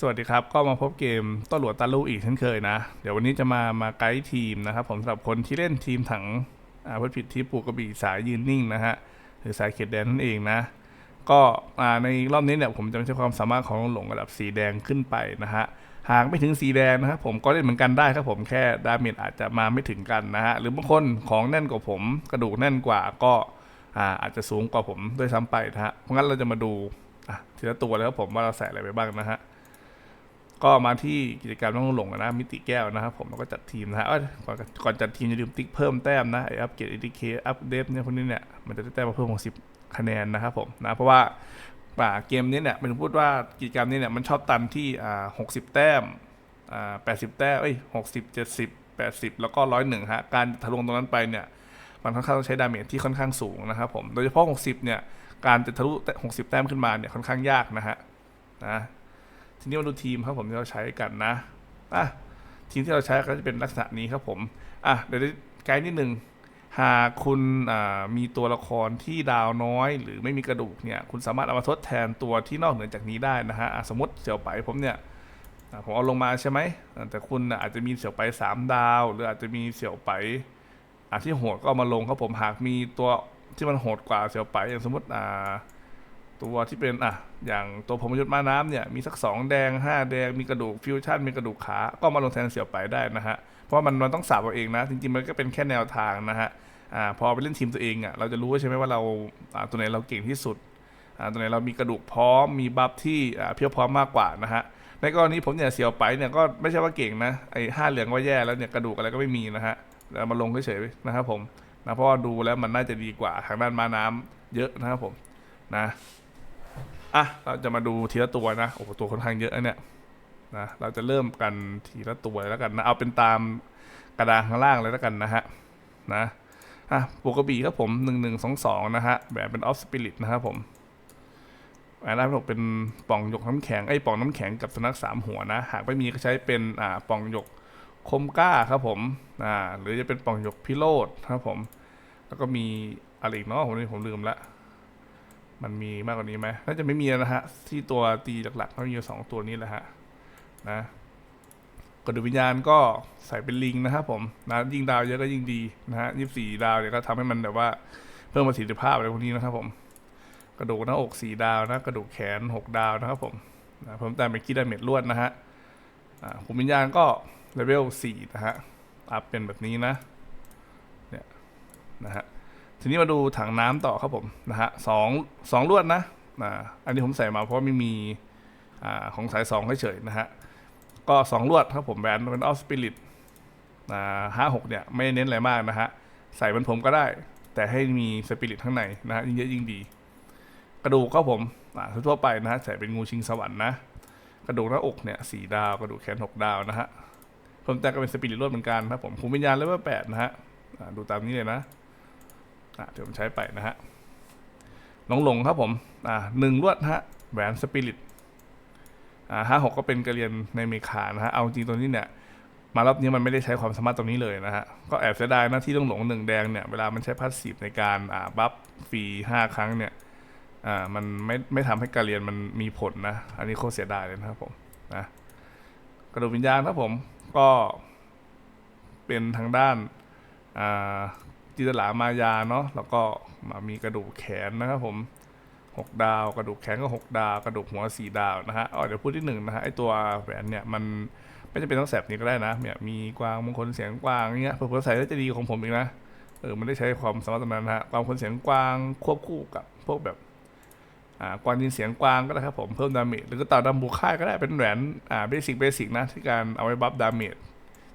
สวัสดีครับ ก็มาพบเกมต้นหลวดตาลูอีกเช่นเคยนะ เดี๋ยววันนี้จะมามาไกด์ทีมนะครับ ผมสำหรับคนที่เล่นทีมถังอาพผิดที่ปูกระบี่สายยืนนิ่งนะฮะ หรือสายเขตแดนนั่นเองนะ ก็ในรอบนี้เนี่ยผมจะใช้ความสามารถของหลงระดับสีแดงขึ้นไปนะฮะ หากไม่ถึงสีแดงนะครับผมก็เล่นเหมือนกันได้ครับผมแค่ดาเมจอาจจะมาไม่ถึงกันนะฮะ หรือบางคนของแน่นกว่าผม กระดูกแน่นกว่าก็อาอาจจะสูงกว่าผมด้วยซ้ำไปนะฮะ เพราะงั้นเราจะมาดูทีละตัวเลยครับผมว่าเราใส่อะไรไปบ้างนะฮะ ก็มาที่กิจกรรมต้องหลงนะมิติแก้วนะครับผมแล้วก็จัดทีมนะฮะก่อนก่อนจัดทีมอย่าลืมติ๊กเพิ่มแต้มนะไออัปเกรดอีดีเคอัปเดตเนี่ยพวกนี้เนี่ยมันจะได้แต้มมาเพิ่มของสิบคะแนนนะครับผมนะเพราะว่าป่าเกมนี้เนี่ยมันพูดว่ากิจกรรมนี้เนี่ยมันชอบตันที่อ่าหกสิบแต้มอ่าแปดสิบแต้มเอ้ยหกสิบเจ็ดสิบแปดสิบแล้วก็ร้อยหนึ่งฮะการทะลวงตรงนั้นไปเนี่ยมันค่อนข้างต้องใช้ดาเมจที่ค่อนข้างสูงนะครับผมโดยเฉพาะหกสิบเนี่ย การจะทะลุหกสิบแต้มขึ้นมาเนี่ยค่อนข้างยากนะฮะนะ ทีนี้มาดูทีมครับผมที่เราใช้กันนะอะทีมที่เราใช้ก็จะเป็นลักษณะนี้ครับผมอะเดี๋ยวไกด์นิดนึงหากคุณมีตัวละครที่ดาวน้อย หรือไม่มีกระดูกเนี่ยคุณสามารถเอามาทดแทนตัวที่นอกเหนือจากนี้ได้นะฮะะสมมติเสี่ยวไปผมเนี่ยผมเอาลงมาใช่ไหมแต่คุณอาจจะมีเสี่ยวไปสามดาว หรืออาจจะมีเสี่ยวไปอะที่โหดก็เอามาลงครับผมหากมีตัวที่มันโหดกว่าเสี่ยวไปอย่างสมมติอ่า ตัวที่เป็นอะอย่างตัวผมยุทธมาน้ำเนี่ยมีสักสองแดงห้าแดงมีกระดูกฟิวชั่นมีกระดูกขาก็มาลงแทนเสี่ยวไปได้นะฮะเพราะมันมันต้องสับเอาเองนะ จริงๆมันก็เป็นแค่แนวทางนะฮะอ่าพอไปเล่นทีมตัวเองอะเราจะรู้ใช่ไหมว่าเราอ่าตัวไหนเราเก่งที่สุดอ่าตัวไหนเรามีกระดูกพร้อมมีบัฟที่อ่าเพียบพร้อมมากกว่านะฮะในกรณีผมเนี่ยเสี่ยวไปเนี่ยก็ไม่ใช่ว่าเก่งนะไอ้ห้าเหลืองก็แย่แล้วเนี่ยกระดูกอะไรก็ไม่มีนะฮะแล้วมาลงเฉยๆนะครับผมนะเพราะว่าดูแล้วมันน่าจะดีกว่าทางด้านมาน้ำเยอะนะครับผมนะ อะเราจะมาดูทีละตัวนะโอ้โหตัวค่อนข้างเยอะนเนี่ยนะเราจะเริ่มกันทีละตัวเลยแล้วกันนะเอาเป็นตามกระดานข้างล่างเลยแล้วกันนะฮะนะอะปกติครับผมหนึ่งหนึ่งสองสองนะฮะแบบเป็นออฟสปิริตนะครับผมอันนั้นผมเป็นป่องหยกน้ำแข็งไอ้ป่องน้ำแข็งกับสุนัขสามหัวนะหากไม่มีก็ใช้เป็นอ่าป่องหยกคมก้าครับผมอ่าหรือจะเป็นป่องหยกพิโรธครับผม แล้วก็มีอะไรอีกเนาะผมนี่ผมลืมละ มันมีมากกว่านี้ไหมน่าจะไม่มีแล้วนะฮะ ที่ตัวตีหลักๆเขามีอยู่สองตัวนี้แหละฮะ นะกระดูกวิญญาณก็ใส่เป็นลิงนะครับผมนะยิ่งดาวเยอะก็ยิ่งดีนะฮะยี่สี่ดาวเนี่ยก็ทำให้มันแบบว่าเพิ่มประสิทธิภาพอะไรพวกนี้นะครับผม กระดูกหน้าอกสี่ดาวนะ กระดูกแขนหกดาวนะครับผมนะเพิ่มแต่เป็นกีดาเมจลวดนะฮะอ่าขุมวิญญาณก็เลเวลสี่นะฮะอัพเป็นแบบนี้นะ เนี่ยนะฮะ ทีนี้มาดูถังน้ำต่อครับผมนะฮะสองสองลวดนะนะอันนี้ผมใส่มาเพราะไม่มีอ่าของสายสองเฉยๆนะฮะก็สองลวดครับผมแบรนด์เป็นออฟสปิริตนะห้าหกเนี่ยไม่เน้นอะไรมากนะฮะใส่เป็นผมก็ได้ แต่ให้มีสปิริตข้างในนะฮะยิ่งเยอะยิ่งดี กระดูกครับผมอ่าทั่วไปนะฮะใส่เป็นงูชิงสวรรค์นะกระดูกหน้าอกเนี่ยสี่ดาวกระดูกแขนหกดาวนะฮะเพิ่มแต่ก็เป็นสปิริตลวดเหมือนกันครับผมคุมวิญญาณเลเวลแปดนะฮะดูตามนี้เลยนะ เดี๋ยวผมใช้ไปนะฮะหลงหลงครับผมอ่าหนึ่งลวดฮะแหวนสปิริตอ่าห้าหกก็เป็นกระเรียนในเมคานะฮะเอาจริงตัวนี้เนี่ยมารอบนี้มันไม่ได้ใช้ความสามารถตรงนี้เลยนะฮะ ก็แอบเสียดายนะที่ต้องหลงหนึ่งแดงเนี่ย เวลามันใช้พาสซีฟในการอ่าบัฟฟรีห้าครั้งเนี่ย อ่า มันไม่ไม่ทำให้การเรียนมันมีผลนะ อันนี้โคตรเสียดายเลยนะครับผมนะ กระดูกวิญญาณครับผม ก็เป็นทางด้าน อ่า จิตลามายาเนาะแล้วก็มามีกระดูกแขนนะครับผมหกดาว กระดูกแขนก็หกดาว กระดูกหัวสี่ดาวนะฮะอ๋อเดี๋ยวพูดที่หนึ่งนะฮะไอตัวแหวนเนี่ยมันไม่จำเป็นต้องแสบนี้ก็ได้นะเนี่ยมีกวางมงคลเสียงกวางเงี้ยเผื่อใส่แล้วจะดีของผมอีกนะเออมันได้ใช้ความสามารถตรงนั้นนะฮะกวางมงคลเสียงกวางควบคู่กับพวกแบบอ่ากวางยินเสียงกวางก็ได้ครับผมเพิ่มดาเมจหรือก็ต่อดำบุค่ายก็ได้เป็นแหวนอ่าเบสิกเบสิกนะที่การเอาไว้บัฟดาเมจ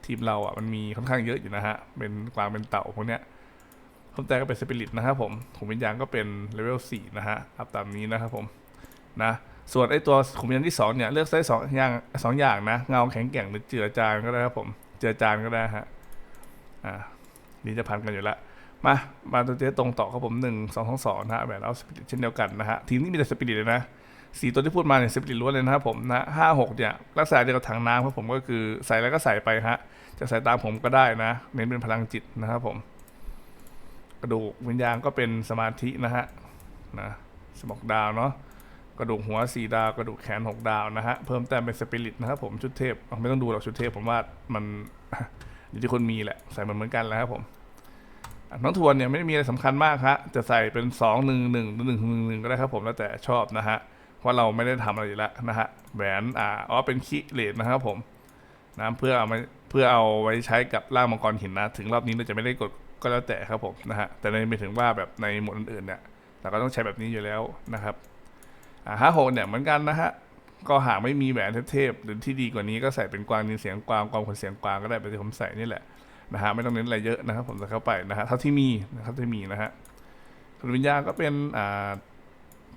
ทีมเราอะมันมีค่อนข้างเยอะอยู่นะฮะเป็นกวางเป็นเต่าพวกเนี้ย เพิ่มแต่ก็เป็นสปิริตนะครับผมขุมวิญญาณก็เป็นเลเวลสี่นะฮะอัพตามนี้นะครับผมนะส่วนไอตัวขุมวิญญาณที่สองเนี่ยเลือกได้สองอย่างสองอย่างนะเงาแข็งแกร่งหรือเจือจานก็ได้ครับผมเจือจานก็ได้ฮะอ่านี่จะพันกันอยู่ล้วมามาตัวเจ๊ตรงต่อครับผมหนึ่งสองสองสองนะฮะแบบเอาสปิริตเช่นเดียวกันนะฮะทีมนี้มีแต่สปิริตเลยนะสี่ตัวที่พูดมาเนี่ยสปิริตล้วนเลยนะครับผมนะห้าหกเนี่ยลักษณะเดียวกับถังน้ำครับผมก็คือใส่แล้วก็ใส่ไปฮะจะใส่ตามผมก็ได้นะ เน้นเป็นพลังจิตนะครับผม กระดูกวิญญาณก็เป็นสมาธินะฮะนะสมอกดาวเนาะกระดูกหัวสี่ดาว กระดูกแขนหกดาวนะฮะเพิ่มแต้มเป็นสปิริตนะครับผมชุดเทพไม่ต้องดูหรอกชุดเทพผมว่ามันอยู่ที่คนมีแหละใส่มันเหมือนกันแล้วครับผมน้องทวนเนี่ยไม่ได้มีอะไรสำคัญมากฮะจะใส่เป็นสองหนึ่งหนึ่งหรือหนึ่งหนึ่งหนึ่งก็ได้ครับผมแล้วแต่ชอบนะฮะเพราะเราไม่ได้ทำอะไรอยู่แล้วนะฮะแหวนอ่าอ๋อเป็นคีเลดนะครับผมนะเพื่อเอามาเพื่อเอาไว้ใช้กับร่างมังกรหินนะ ถึงรอบนี้เราจะไม่ได้กด ก็แล้วแต่ครับผมนะฮะแต่ในไม่ถึงว่าแบบในหมวดอื่นๆเนี่ยเราก็ต้องใช้แบบนี้อยู่แล้วนะครับอ่าห้าหกเนี่ยเหมือนกันนะฮะก็หากไม่มีแหวนเทพๆหรือที่ดีกว่านี้ก็ใส่เป็นกวางดินเสียงกวางกวางขนเสียงกวางก็ได้แบบที่ผมใส่นี่แหละนะฮะไม่ต้องเน้นอะไรเยอะนะครับผมจะเข้าไปนะฮะเท่าที่มีนะครับที่มีนะฮะส่วนวิญญาณก็เป็นอ่า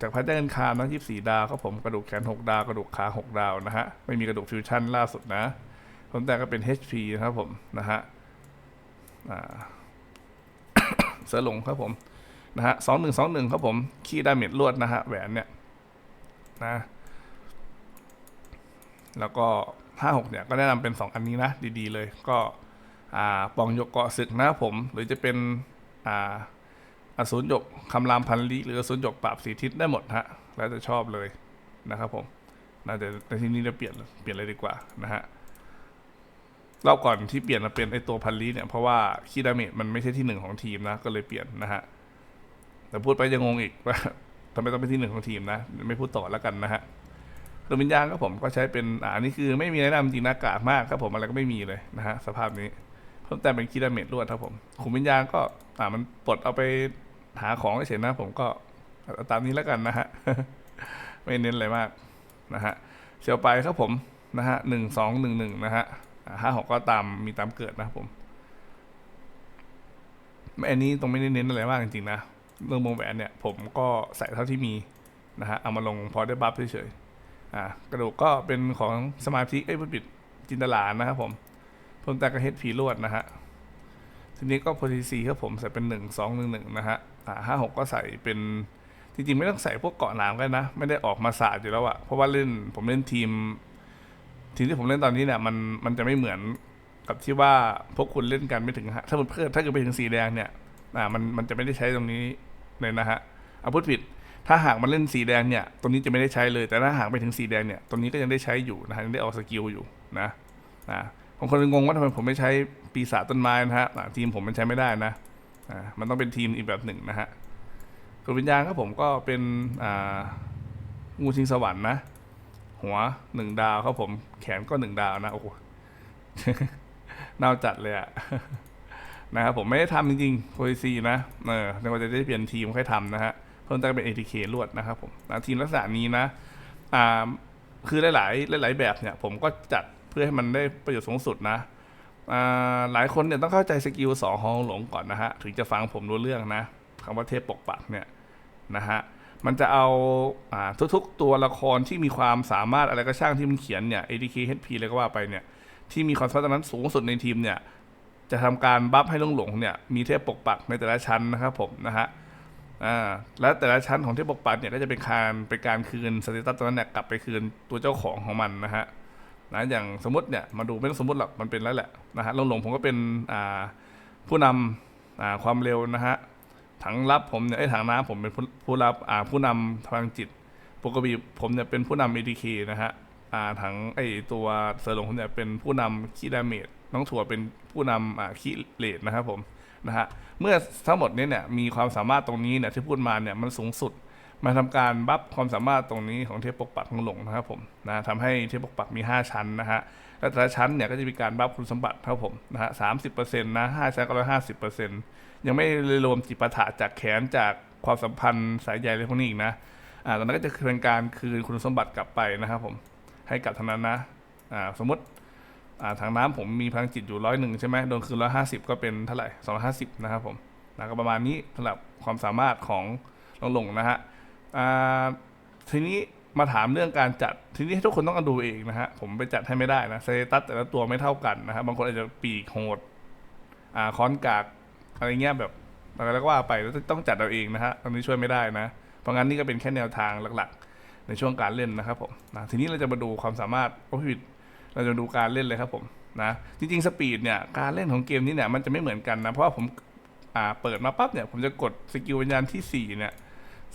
จากพระเจ้าเงินคามนะยี่สี่ดาวครับผมกระดูกแขนหกดาวกระดูกขาหกดาวนะฮะไม่มีกระดูกฟิวชั่นล่าสุดนะผมแต่ก็เป็น HP นะครับผมนะฮะอ่า เสือหลงครับผมนะฮะสองหนึ่งสองหนึ่งครับผม ขี้ดาเมจลวดนะฮะแหวนเนี่ยนะ แล้วก็ห้าหกเนี่ยก็แนะนำเป็นสองอันนี้นะ ดีๆ เลยก็อ่าปองยกเกาะศึกนะผม หรือจะเป็นอ่าอสูรหยกคำรามพันลีหรืออสูรหยกปราบสีทิศได้หมดฮะแล้วจะชอบเลยนะครับผมน่าจะในที่นี้จะเปลี่ยนเปลี่ยนเลยดีกว่านะฮะ รอบก่อนที่เปลี่ยนมาเป็นไอตัวพันลีเนี่ยเพราะว่าคีดามจมันไม่ใช่ที่หนึ่งของทีมนะก็เลยเปลี่ยนนะฮะแต่พูดไปจะงงงอีกว่าทำไมต้องเป็นที่หนึ่งของทีมนะ ไม่พูดต่อแล้วกันนะฮะดวงวิญญาณครับผมก็ใช้เป็นอ่านนี้คือไม่มีแนะนำจริงนะกากมากครับผมอะไรก็ไม่มีเลยนะฮะสภาพนี้เพิ่มแต่เป็นคีดาเมจรวดครับผมขุมวิญญาณก็อ่ามันปลดเอาไปหาของเฉยนะ ผมก็ตามนี้แล้วกันนะฮะไม่เน้นอะไรมากนะฮะเชียวไปครับผมนะฮะหนึ่งสองหนึ่งหนึ่งนะฮะ ห้าหกก็ตามมีตามเกิดนะครับผมไม่อันนี้ตรงไม่ได้เน้นอะไรมากจริงๆนะเรื่องวงแหวนเนี่ย ผมก็ใส่เท่าที่มีนะฮะเอามาลงพอได้บัฟเฉยๆอ่ากระดูกก็เป็นของสมาธิเอ้ยผู้ปิดจินตลานะครับผมเพิ่มแต่กระเฮ็ดผีลวดนะฮะทีนี้ก็โพซิซีครับผมใส่เป็นหนึ่งสองหนึ่งหนึ่งนะฮะอ่าห้าหกก็ใส่เป็นจริงๆไม่ต้องใส่พวกเกาะหนามกันนะ ไม่ได้ออกมาสาดอยู่แล้วอะเพราะว่าเล่นผมเล่นทีม ทีมที่ผมเล่นตอนนี้เนี่ยมันมันจะไม่เหมือนกับที่ว่าพวกคุณเล่นกันไม่ถึงถ้าเพื่อถ้าเกิดไปถึงสีแดงเนี่ยอ่ามันมันจะไม่ได้ใช้ตรงนี้เลยนะฮะเอาพูดผิด ถ้าหากมันเล่นสีแดงเนี่ยตรงนี้จะไม่ได้ใช้เลย แต่ถ้าหากไปถึงสีแดงเนี่ยตรงนี้ก็ยังได้ใช้อยู่นะฮะยังได้ออกสกิลอยู่นะนะบางคนงงว่าทำไมผมไม่ใช้ปีศาจต้นไม้นะฮะทีมผมมันใช้ไม่ได้นะอ่ามันต้องเป็นทีมอีกแบบหนึ่งนะฮะตัววิญญาณครับผมก็เป็นอ่างูชิงสวรรค์นะ หัวหนึ่งดาวครับผม แขนก็หนึ่งดาวนะ โอ้โหน่าจัดเลยอะนะครับผมไม่ได้ทำจริงๆโพลิซีนะเออในว่าจะได้เปลี่ยนทีมค่อยทำนะฮะ เพิ่มเติมเป็น ATK ลวดนะครับผมนะทีมลักษณะนี้นะ อ่า คือหลายๆหลาย ๆ แบบเนี่ย ผมก็จัดเพื่อให้มันได้ประโยชน์สูงสุดนะอ่าหลายคนเนี่ยต้องเข้าใจสกิลสองของหลงก่อนนะฮะ ถึงจะฟังผมรู้เรื่องนะคำว่าเทพปกปักเนี่ยนะฮะ มันจะเอาอ่าทุกๆ ตัวละครที่มีความสามารถอะไรก็ช่างที่มันเขียนเนี่ย ATK HP เลยก็ว่าไปเนี่ย ที่มีความสามารถตรงนั้นสูงสุดในทีมเนี่ย จะทำการบัฟให้หลงหลงเนี่ย มีเทพปกปักในแต่ละชั้นนะครับผมนะฮะอ่าแล้วแต่ละชั้นของเทพบกปัดเนี่ยก็จะเป็นการเป็นการคืนสเตตัสตัวนั้นเนี่ยกลับไปคืนตัวเจ้าของของมันนะฮะนะอย่างสมมติเนี่ยมาดูไม่ต้องสมมติหรอกมันเป็นแล้วแหละนะฮะหลงหลงผมก็เป็นอ่าผู้นำอ่าความเร็วนะฮะ ถังรับผมเนี่ยไอ้ถังน้ำผมเป็นผู้ผู้รับอ่าผู้นำทางจิตปกติผมเนี่ยเป็นผู้นำเอทีเคนะฮะอ่าถังไอ้ตัวเซอร์หลงผมเนี่ยเป็นผู้นำคีดาเมจน้องถั่วเป็นผู้นำอ่าคีเลดนะครับผมนะฮะเมื่อทั้งหมดนี้เนี่ยมีความสามารถตรงนี้เนี่ยที่พูดมาเนี่ยมันสูงสุด มาทำการบัฟความสามารถตรงนี้ของเทพปกปักของหลงนะครับผมนะทำให้เทพปกปักมี 5 ชั้นนะฮะและแต่ละชั้นเนี่ยก็จะมีการบัฟคุณสมบัติครับผมนะฮะสามสิบเปอร์เซ็นต์นะห้าชั้นก็ร้อยห้าสิบเปอร์เซ็นต์ยังไม่รวมจิปาถะจากแขนจากความสัมพันธ์สายใยอะไรพวกนี้อีกนะอ่าตอนนั้นก็จะเป็นการคืนคุณสมบัติกลับไปนะครับผมให้กับทางนั้นนะอ่าสมมติอ่าทางน้ำผมมีพลังจิตอยู่ร้อยหนึ่งใช่ไหมโดนคืนร้อยห้าสิบก็เป็นเท่าไหร่สองร้อยห้าสิบนะครับผมนะก็ประมาณนี้สำหรับความสามารถของลงหลงนะฮะ ทีนี้มาถามเรื่องการจัดทีนี้ทุกคนต้องดูเองนะฮะผมไปจัดให้ไม่ได้นะสเตตัสแต่ละตัวไม่เท่ากันนะฮะบางคนอาจจะปีกโหดอ่าค้อนกากอะไรเงี้ยแบบอะไรแล้วก็ว่าไปแล้วต้องจัดเอาเองนะฮะตรงนี้ช่วยไม่ได้นะ เพราะงั้นนี่ก็เป็นแค่แนวทางหลักๆ ในช่วงการเล่นนะครับผมนะทีนี้เราจะมาดูความสามารถโอ้ผิดเราจะดูการเล่นเลยครับผมนะจริงๆสปีดเนี่ยการเล่นของเกมนี้เนี่ยมันจะไม่เหมือนกันนะเพราะว่าผมอ่าเปิดมาปั๊บเนี่ยผมจะกดสกิลวิญญาณที่4เนี่ย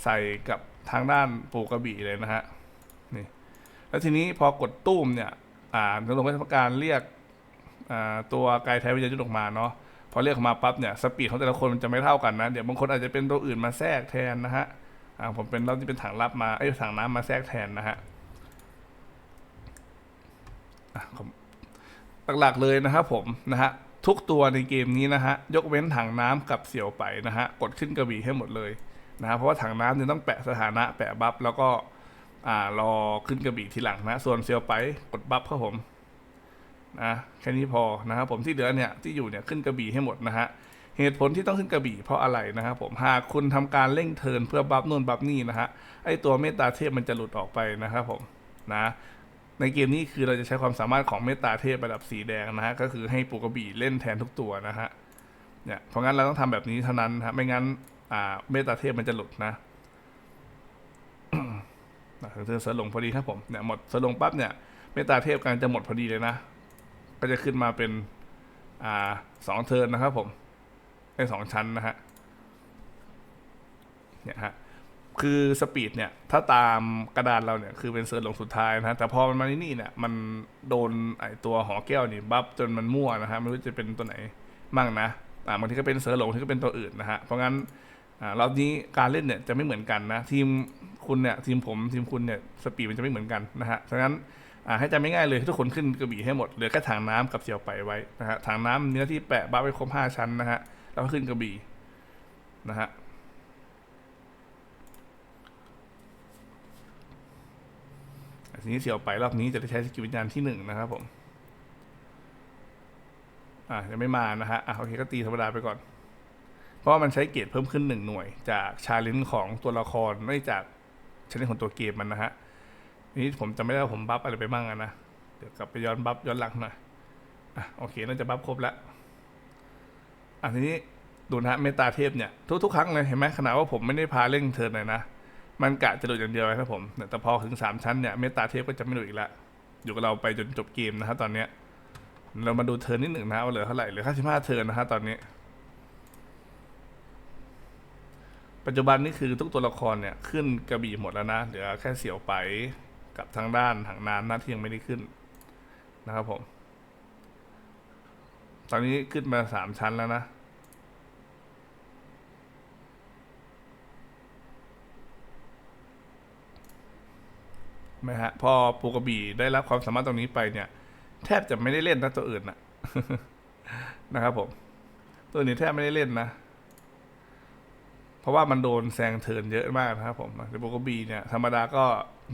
ใส่กับ ทางด้านปูกระบี่เลยนะฮะนี่แล้วทีนี้พอกดตุ้มเนี่ยอ่าทางลงไปทำการเรียกอ่าตัวไกด์ไทยวิทยายุทธออกมาเนาะพอเรียกออกมาปั๊บเนี่ยสปีดของแต่ละคนมันจะไม่เท่ากันนะ เดี๋ยวบางคนอาจจะเป็นตัวอื่นมาแทรกแทนนะฮะอ่าผมเป็นเราที่เป็นถังรับมาไอ้ถังน้ำมาแทรกแทนนะฮะหลักๆเลยนะครับผมนะฮะทุกตัวในเกมนี้นะฮะยกเว้นถังน้ำกับเสี่ยวไปนะฮะกดขึ้นกระบี่ให้หมดเลย นะครับเพราะว่าถังน้ำเนี่ยต้องแปะสถานะแปะบัฟแล้วก็อ่ารอขึ้นกระบี่ทีหลังนะ ส่วนเซียวไปกดบัฟครับผมนะแค่นี้พอนะครับผมที่เหลือเนี่ยที่อยู่เนี่ยขึ้นกระบี่ให้หมดนะฮะเหตุผลที่ต้องขึ้นกระบี่เพราะอะไรนะครับผมหากคุณทำการเร่งเทินเพื่อบัฟนู่นบัฟนี่นะฮะไอตัวเมตตาเทพมันจะหลุดออกไปนะครับผมนะในเกมนี้คือเราจะใช้ความสามารถของเมตตาเทพระดับสีแดงนะฮะก็คือให้ปูกระบี่เล่นแทนทุกตัวนะฮะเนี่ยเพราะงั้นเราต้องทำแบบนี้เท่านั้นนะฮะไม่งั้น อ่าเมตาเทพมันจะหลุดนะอะเธอเสร์ลงพอดีครับผมเนี่ยหมดเสร์ลงปั๊บเนี่ยเมตาเทพกำลังจะหมดพอดีเลยนะ ก็จะขึ้นมาเป็นอ่าสองเทิร์นนะครับผมไอ้สองชั้นนะฮะเนี่ยฮะคือสปีดเนี่ยถ้าตามกระดานเราเนี่ยคือเป็นเซิร์ลงสุดท้ายนะฮะแต่พอมันมาที่นี่เนี่ยมันโดนไอตัวหอแก้วนี่บัฟจนมันมั่วนะฮะไม่รู้จะเป็นตัวไหนมั่งนะอ่าบางทีก็เป็นเซิร์ลงบางที่ก็เป็นตัวอื่นนะฮะเพราะงั้น รอบนี้การเล่นเนี่ยจะไม่เหมือนกันนะทีมคุณเนี่ยทีมผมทีมคุณเนี่ยสปีดมันจะไม่เหมือนกันนะฮะฉะนั้นให้จำไม่ง่ายเลยทุกคนขึ้นกระบี่ให้หมดเหลือแค่ถังน้ำกับเสี่ยวไปไว้นะฮะถังน้ำมีหน้าที่แปะบ้าไว้ครบห้าชั้นนะฮะแล้วก็ขึ้นกระบี่นะฮะอะทีนี้เสี่ยวไปรอบนี้จะได้ใช้สกิลวิญญาณที่หนึ่งนะครับผม อ่ายังไม่มานะฮะอะโอเคก็ตีธรรมดาไปก่อน เพราะมันใช้เกรดเพิ่มขึ้นหนึ่งหน่วย จากชาเลนจ์ของตัวละครไม่จากชาเลนจ์ของตัวเกมมันนะฮะนี่ผมจะไม่ได้ว่าผมบัฟอะไรไปบ้างนะเดี๋ยวกลับไปย้อนบัฟย้อนหลังหน่อยอะโอเคน่าจะบัฟครบแล้วอะทีนี้ดูนะเมตาเทพเนี่ยทุกๆครั้งเลยเห็นไหมขนาดว่าผมไม่ได้พาเร่งเทินเลยนะมันกะจะหลุดอย่างเดียวครับผมแต่พอถึงสามชั้นเนี่ยเมตาเทพก็จะไม่หลุดอีกล้วอยู่กับเราไปจนจบเกมนะครับตอนเนี้ยเรามาดูเทินนิดหนึ่งนะว่าเหลือเท่าไหร่เหลือแค่สิบห้าเทินนะฮะตอนนี้ ปัจจุบันนี่คือทุกตัวละครเนี่ยขึ้นกระบี่หมดแล้วนะ เหลือแค่เสี่ยวไปกับทางด้านหางน้ำนะที่ยังไม่ได้ขึ้นนะครับผม ตอนนี้ขึ้นมาสามชั้นแล้วนะไหมฮะ พอปูกระบี่ได้รับความสามารถตรงนี้ไปเนี่ย แทบจะไม่ได้เล่นนะตัวอื่นนะนะครับผม ตัวนี้แทบไม่ได้เล่นนะ เพราะว่ามันโดนแซงเทินเยอะมากนะครับผมแต่โบกบีเนี่ยธรรมดาก็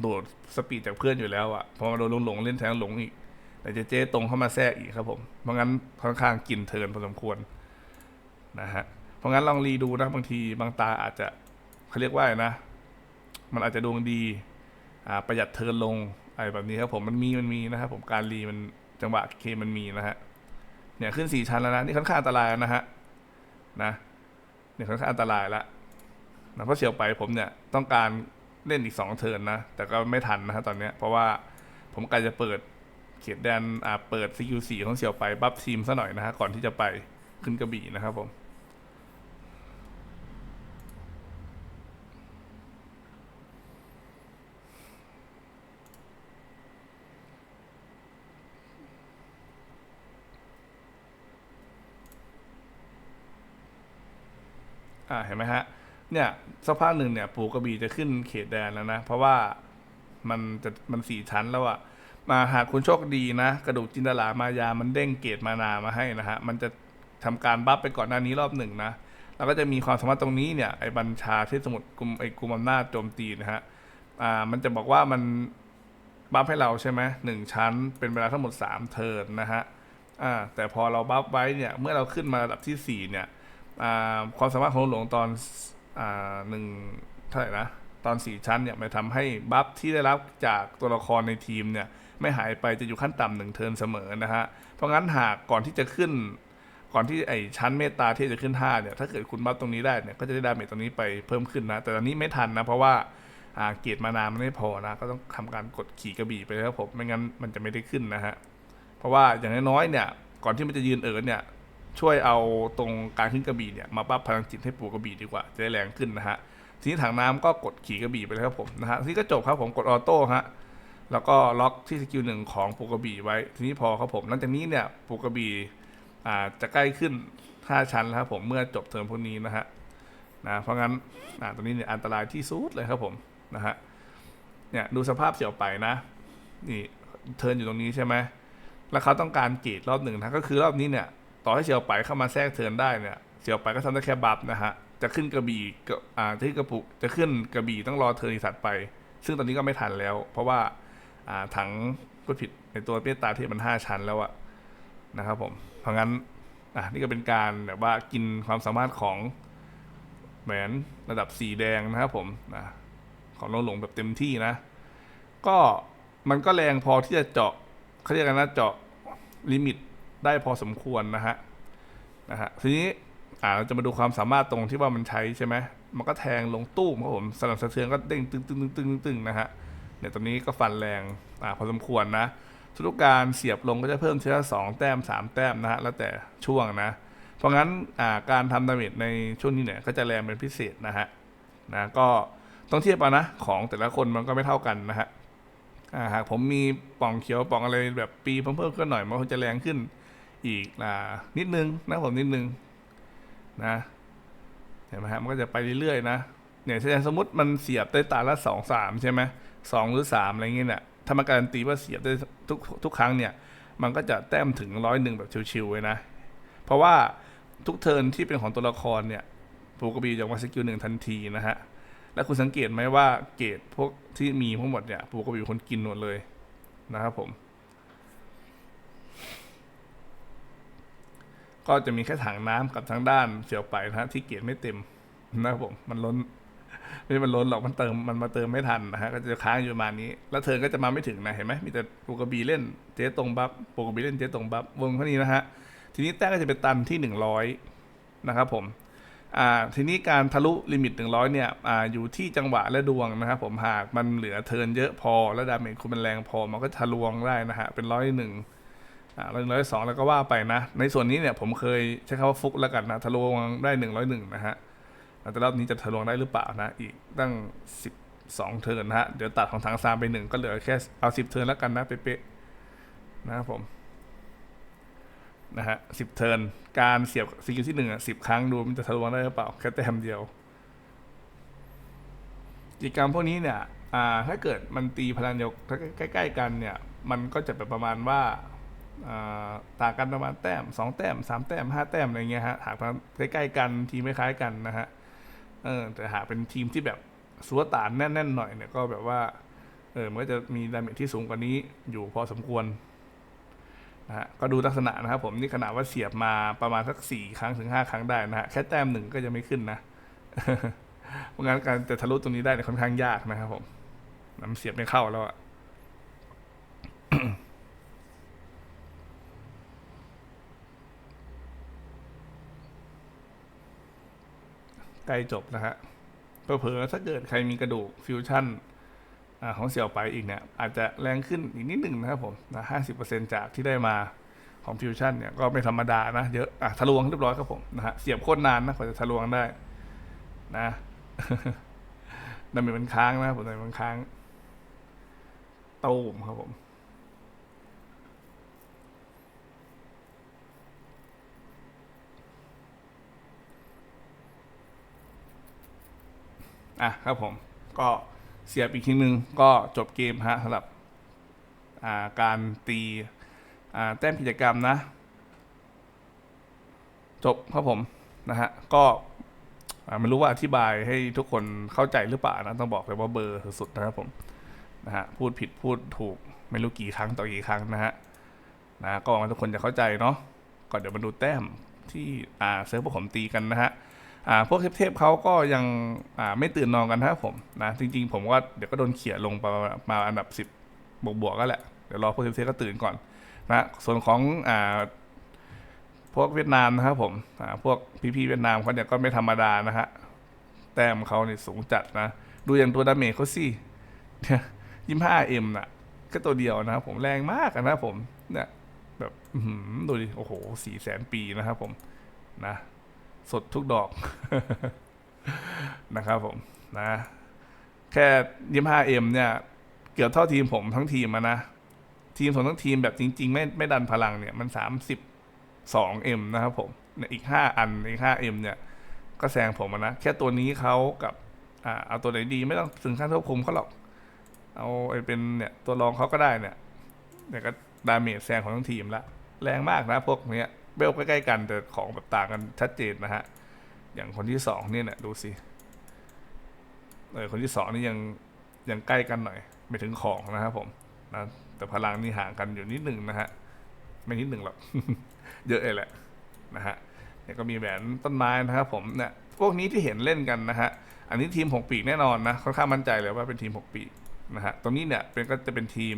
โดดสปีดจากเพื่อนอยู่แล้วอะพอมาโดนหลงเล่นแทงหลงอีกแต่เจเจตรงเข้ามาแทรกอีกครับผมเพราะงั้นค่อนข้างกินเทินพอสมควรนะฮะเพราะงั้นลองรีดูนะบางทีบางตาอาจจะเขาเรียกว่าไรนะ มันอาจจะดวงดีอ่าประหยัดเทินลงอะไรแบบนี้ครับผมมันมีมันมีนะครับผมการรีมันจังหวะเคมันมีนะฮะเนี่ยขึ้นสี่ชั้นแล้วนะนี่ค่อนข้างอันตรายนะฮะนะเนี่ยค่อนข้างอันตรายละ นะเพราะเฉียวไปผมเนี่ยต้องการเล่นอีกสองเทิร์นนะ แต่ก็ไม่ทันนะฮะตอนเนี้ย เพราะว่าผมกำลังจะเปิดเขียนแดนอ่าเปิด CQ4 ของเฉียวไปบัฟทีมซะหน่อยนะฮะก่อนที่จะไปขึ้นกระบี่นะครับผมอ่าเห็นไหมฮะ เนี่ยสักพักหนึ่งเนี่ยปูกระบี่จะขึ้นเขตแดนแล้วนะ เพราะว่ามันจะมันสี่ชั้นแล้วอะมาหากคุณโชคดีนะ กระดูกจินตลามายามันเด้งเกตมานามาให้นะฮะ มันจะทำการบัฟไปก่อนหน้านี้รอบหนึ่งนะแล้วก็จะมีความสามารถตรงนี้เนี่ยไอ้บัญชาที่สมุดกลุ่มไอ้กลุ่มอำนาจโจมตีนะฮะอ่ามันจะบอกว่ามันบัฟให้เราใช่ไหมหนึ่งชั้น เป็นเวลาทั้งหมดสามเทิร์นนะฮะอ่าแต่พอเราบัฟไว้เนี่ยเมื่อเราขึ้นมาระดับที่สี่เนี่ยอ่าความสามารถของหลวงตอน หนึ่งเท่าไหร่นะ ตอนสี่ชั้นเนี่ยมันทำให้บัฟที่ได้รับจากตัวละครในทีมเนี่ยไม่หายไปจะอยู่ขั้นต่ำหนึ่งเทิร์นเสมอนะฮะ เพราะงั้นหากก่อนที่จะขึ้น ก่อนที่ไอชั้นเมตตาที่จะขึ้นห้าเนี่ยถ้าเกิดคุณบัฟตรงนี้ได้เนี่ยก็จะได้ดาเมจตรงนี้ไปเพิ่มขึ้นนะ แต่ตอนนี้ไม่ทันนะเพราะว่าอาเกียรติมานามันไม่พอนะ ก็ต้องทำการกดขี่กระบี่ไปแล้วผมไม่งั้นมันจะไม่ได้ขึ้นนะฮะเพราะว่าอย่างน้อยๆเนี่ยก่อนที่มันจะยืนเอิญเนี่ย ช่วยเอาตรงการขึ้นกระบี่เนี่ยมาบัฟพลังจิตให้ปูกระบี่ดีกว่าจะได้แรงขึ้นนะฮะทีนี้ถังน้ำก็กดขี่กระบี่ไปเลยครับผมนะฮะทีนี้ก็จบครับผมกดออโต้ฮะแล้วก็ล็อกที่สกิลหนึ่งของปูกระบี่ไว้ ทีนี้พอครับผมหลังจากนี้เนี่ยปูกระบี่อ่าจะใกล้ขึ้น5ชั้นแล้วครับผมเมื่อจบเทอมพวกนี้นะฮะนะเพราะงั้นอ่าตัวนี้เนี่ยอันตรายที่สุดเลยครับผมนะฮะเนี่ยดูสภาพเสี่ยวไปนะนี่เทิร์นอยู่ตรงนี้ใช่ไหมแล้วเขาต้องการเกรดรอบหนึ่งนะก็คือรอบนี้เนี่ย ต่อให้เสี่ยวไปเข้ามาแทรกเทินได้เนี่ยเสี่ยวไปก็ทำได้แค่บัฟนะฮะจะขึ้นกระบี่ก็อ่าที่กระปุกจะขึ้นกระบี่ต้องรอเทินอีกสัตว์ไป ซึ่งตอนนี้ก็ไม่ทันแล้ว เพราะว่าอ่าถังก็ผิดในตัวเมตตาที่มันห้าชั้นแล้วอะนะครับผมเพราะงั้นอะนี่ก็เป็นการแบบว่ากินความสามารถของแหวนระดับสีแดงนะครับผมนะของลงหลงแบบเต็มที่นะ ก็มันก็แรงพอที่จะเจาะเขาเรียกกันนะเจาะลิมิต ได้พอสมควรนะฮะนะฮะทีนี้อ่าเราจะมาดูความสามารถตรงที่ว่ามันใช้ใช่ไหมมันก็แทงลงตู้มครับผมสลับสะเทือนก็เด้งตึงตึงตึงตึงตึงนะฮะเนี่ยตอนนี้ก็ฟันแรงอ่าพอสมควรนะทุกการเสียบลงก็จะเพิ่มทีละสองแต้มสามแต้มนะฮะแล้วแต่ช่วงนะ เพราะงั้นอ่าการทำดาเมจในช่วงนี้เนี่ยก็จะแรงเป็นพิเศษนะฮะนะก็ต้องเทียบเอานะของแต่ละคนมันก็ไม่เท่ากันนะฮะอ่าหากผมมีป่องเขียวป่องอะไรแบบปีเพิ่มเพิ่มขึ้นหน่อยมันคงจะแรงขึ้น อีกอ่านิดนึงนะผมนิดนึงนะเห็นไหมฮะมันก็จะไปเรื่อยๆนะเนี่ยถ้าสมมติมันเสียบได้ตาละสองสามใช่ไหมสองหรือสามอะไรเงี้ยเนี่ยถ้ามันการันตีว่าเสียบได้ทุกทุกครั้งเนี่ย มันก็จะแต้มถึงร้อยหนึ่งแบบชิวๆเลยนะ เพราะว่าทุกเทิร์นที่เป็นของตัวละครเนี่ยปูกระบีจะวางสกิลหนึ่งทันทีนะฮะ แล้วคุณสังเกตไหมว่าเกรดพวกที่มีทั้งหมดเนี่ยปูก็มีคนกินหมดเลยนะครับผม ก็จะมีแค่ถังน้ำกับทางด้านเสียวไปนะฮะที่เกรดไม่เต็มนะครับผมมันล้นไม่ใช่มันล้นหรอกมันเติมมันมาเติมไม่ทันนะฮะก็จะค้างอยู่ประมาณนี้ แล้วเธอก็จะมาไม่ถึงนะเห็นไหมมีแต่ปูกระบีเล่นเจ๊ตรงบัฟปูกระบีเล่นเจ๊ตรงบัฟวงเท่านี้นะฮะทีนี้แต้มก็จะเป็นตันที่หนึ่งร้อยนะครับผมอ่าทีนี้การทะลุลิมิต 100 เนี่ยอ่าอยู่ที่จังหวะและดวงนะครับผมหากมันเหลือเทินเยอะพอและดาเมจคุณมันแรงพอมันก็ทะลวงได้นะฮะเป็นร้อยหนึ่ง ร้อยร้อยสองแล้วก็ว่าไปนะ ในส่วนนี้เนี่ยผมเคยใช้คำว่าฟุกแล้วกันนะทะลวงได้หนึ่งร้อยหนึ่งนะฮะแต่รอบนี้จะทะลวงได้หรือเปล่านะอีกตั้งสิบสองเทิร์นนะฮะเดี๋ยวตัดของทางซามไปหนึ่งก็เหลือแค่เอาสิบเทิร์นแล้วกันนะเป๊ะๆนะครับผมนะฮะสิบเทิร์นการเสียบสกิลที่หนึ่งอะสิบครั้งดูมันจะทะลวงได้หรือเปล่าแค่แต้มเดียวกิจกรรมพวกนี้เนี่ยอ่าถ้าเกิดมันตีพลังเดียวใกล้ ๆ กันเนี่ย มันก็จะแบบประมาณว่า ต่างกันประมาณแต้มสองแต้มสามแต้มห้าแต้มอะไรเงี้ยฮะหากใกล้ๆกันทีมไม่คล้ายกันนะฮะเออแต่หากเป็นทีมที่แบบสัวตานแน่นๆหน่อยเนี่ยก็แบบว่าเออมันก็จะมีดาเมจที่สูงกว่านี้อยู่พอสมควรนะฮะก็ดูลักษณะนะครับผมนี่ขนาดว่าเสียบมาประมาณสักสี่ครั้งถึงห้าครั้งได้นะฮะแค่แต้มหนึ่งก็จะไม่ขึ้นนะเพราะงั้นการจะทะลุตรงนี้ได้เนี่ยค่อนข้างยากนะครับผมน้ำเสียบไม่เข้าแล้วอะ ใกล้จบนะฮะเผลอๆถ้าเกิดใครมีกระดูกฟิวชั่นของเสี่ยวไปอีกเนี่ยอาจจะแรงขึ้นอีกนิดหนึ่งนะครับผมนะห้าสิบเปอร์เซ็นจากที่ได้มาของฟิวชั่นเนี่ยก็ไม่ธรรมดานะเยอะอะทะลวงเรียบร้อยครับผมนะฮะเสียบโคตรนานนะกว่าจะทะลวงได้นะนั่นเป็นมันค้างนะผมนั่นมันค้างตูมครับผม อะครับผมก็เสียบอีกทีนึงก็จบเกมฮะสำหรับาการตีแต้มกิจกรรมนะ จบครับผมนะฮะก็ไม่รู้ว่าอธิบายให้ทุกคนเข้าใจหรือเปล่านะต้องบอกเลยว่าเบอร์สุดๆนะครับผมนะฮะพูดผิดพูดถูกไม่รู้กี่ครั้งต่อกี่ครั้งนะฮะนะก็หวังว่าทุกคนจะเข้าใจเนาะก็เดี๋ยวมาดูแต้มที่อ่าเซิร์ฟพวกผมตีกันนะฮะ พวกเทพๆเขาก็ยังอ่าไม่ตื่นนอนกันนะครับผมนะจริง ๆ ผมว่าเดี๋ยวก็โดนเขี่ยลงมามาอันดับสิบบวกๆก็แหละ เดี๋ยวรอพวกเทพๆก็ตื่นก่อนนะส่วนของอ่าพวกเวียดนามนะครับผมอ่าพวกพี่ๆเวียดนามเขาเนี่ยก็ไม่ธรรมดานะฮะแต้มเขาเนี่ยสูงจัดนะดูอย่างตัวดาเมจเขาสิเนี่ยยี่ห้าเอ็มน่ะก็ตัวเดียวนะครับผมแรงมากนะครับผมเนี่ยแบบดูดิโอ้โหสี่แสนปีนะครับผมนะ สดทุกดอกนะครับผมนะ แค่ยี่ห้าเอ็มเนี่ย เกือบเท่าทีมผมทั้งทีมนะ ทีมผมทั้งทีมแบบจริง ๆ ไม่ไม่ดันพลังเนี่ย มันสามสิบสองเอ็มนะครับผมเนี่ยอีกห้าอันอีกห้าเอ็มเนี่ย ก็แซงผมนะ แค่ตัวนี้เขากับอ่าเอาตัวไหนดีไม่ต้องถึงขั้นควบคุมเขาหรอก เอาไอ้เป็นเนี่ยตัวรองเขาก็ได้เนี่ยเนี่ยก็ดาเมจแซงของทั้งทีมละ แรงมากนะพวกเนี้ย เบลใกล้ๆกันแต่ของแบบต่างกันชัดเจนนะฮะ อย่างคนที่สองเนี่ยเนี่ยดูสิเออคนที่สองนี่ยังยังใกล้กันหน่อย ไม่ถึงของนะครับผมนะแต่พลังนี่ห่างกันอยู่นิดหนึ่งนะฮะ ไม่นิดหนึ่งหรอก เยอะเลยแหละนะฮะเนี่ยก็มีแหวนต้นไม้นะครับผมเนี่ยพวกนี้ที่เห็นเล่นกันนะฮะ อันนี้ทีมหกปีแน่นอนนะค่อนข้างมั่นใจเลยว่าเป็นทีมหกปีนะฮะตรงนี้เนี่ยเป็นก็จะเป็นทีม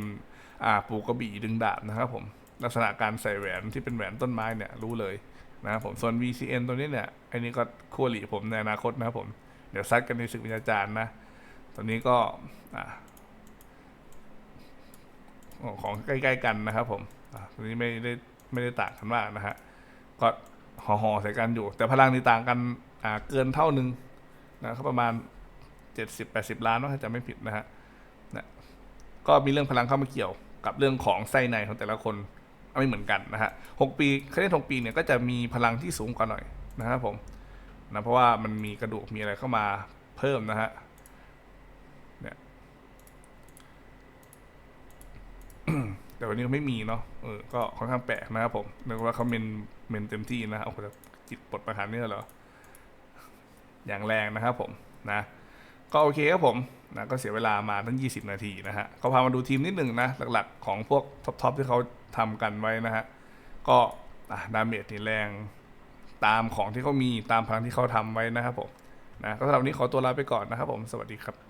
อ่าปูกระบี่ดึงดาบนะครับผม ลักษณะการใส่แหวนที่เป็นแหวนต้นไม้เนี่ยรู้เลยนะผมส่วน VCN ตัวนี้เนี่ยอันนี้ก็คู่หลีผมในอนาคตนะครับผม เดี๋ยวซัดกันในศึกวิญญาจารย์นะตอนนี้ก็อ่าโอ้ของใกล้ๆกันนะครับผมตัวนี้ไม่ได้ไม่ได้ต่างกันมากนะฮะก็ห่อๆใส่กันอยู่ แต่พลังนี่ต่างกันอ่าเกินเท่านึงนะครับประมาณเจ็ดสิบแปดสิบล้านว่าถ้าจะไม่ผิดนะฮะนะก็มีเรื่องพลังเข้ามาเกี่ยวกับเรื่องของไส้ในของแต่ละคน ไม่เหมือนกันนะฮะหกปีเคยเล่นหกปีเนี่ยก็จะมีพลังที่สูงกว่าหน่อยนะครับผมนะเพราะว่ามันมีกระดูกมีอะไรเข้ามาเพิ่มนะฮะเนี่ยแต่วันนี้ไม่มีเนาะเออก็ค่อนข้างแปลกนะครับผมนึกว่าเขาเมนเมนเต็มที่นะโอ้โหจิตปลดประหารเนี่ยเหรออย่างแรงนะครับผมนะ ก็โอเคครับผมนะก็เสียเวลามาตั้ง 20 นาทีนะฮะก็พามาดูทีมนิดหนึ่งนะ หลักๆ ของพวกท็อปๆที่เขาทำกันไว้นะฮะ ก็ดาเมจนี่แรงตามของที่เขามีตามพลังที่เขาทำไว้นะครับผมนะก็สำหรับวันนี้ขอตัวลาไปก่อนนะครับผมสวัสดีครับ